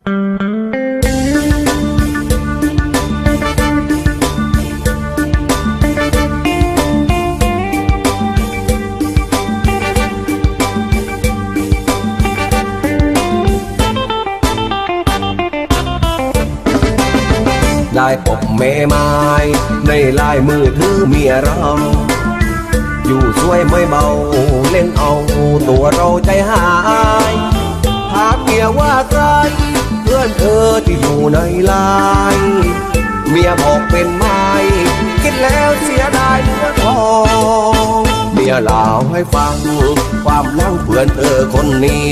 ได้พบเมไม้ในลายมือถือเมียราอยู่สวยไม่เบา เล่นเอาตัวเราใจหายถามเมียว่าเอนเธอที่อยู่ในไลน์เมียบอกเป็นไม้คิดแล้วเสียดายเนื้อทองเมียเล่าให้ฟัง ความลังเพื่อนเธอคนนี้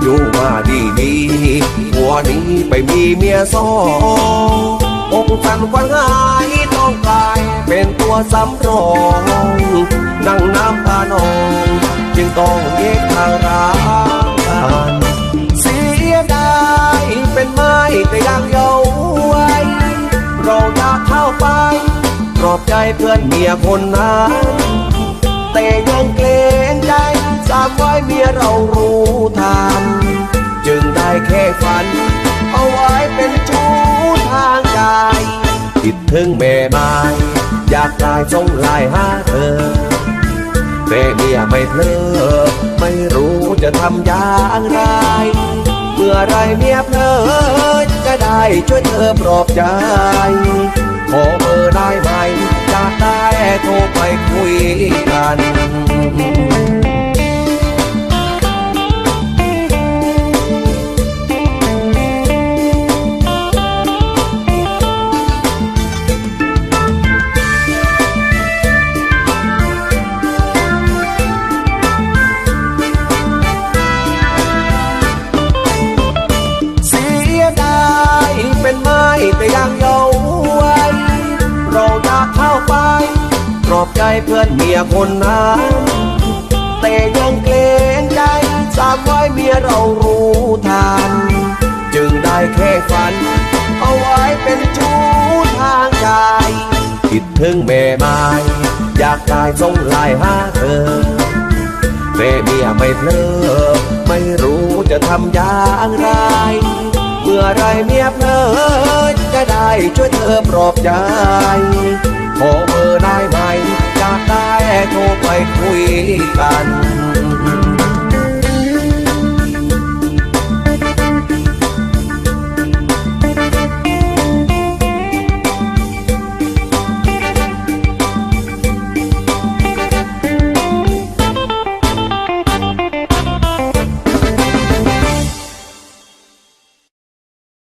อยู่มาดีดีหัวนี้ไปมีเมียสองอกสั่นควันหายต้องกลายเป็นตัวสำรอง นั่งน้ำตานอง จึงต้องแยกทางร้า เพื่อนเมียคนนั้นแต่ยังเกรงใจสามไว้เมียเรารู้ทัน จึงได้แค่ฝัน เอาไว้เป็นชู้ทางกายคิดถึงแม่ไม้อยากได้ส่งไลน์หาเธอแต่เมียไม่เพลอไม่รู้จะทำอย่างไร เมื่อไรเมียเพลอจะได้ช่วยเธอปลอบใจขอเบอร์ได้ไหม โทรไปคุยกัน เพื่อนเมียคนนั้นแต่ยังเกรงใจสามไว้เมียเรารู้ทัน จึงได้แค่ฝัน เอาไว้เป็นชู้ทางกายคิดถึงแม่ไม้อยากได้ส่งไลน์หาเธอแม่เมียไม่เพลอไม่รู้จะทำอย่างไร เมื่อไรเมียเพลอจะได้ช่วยเธอปลอบใจขอเบอร์ได้ไหม โทรไปคุยกัน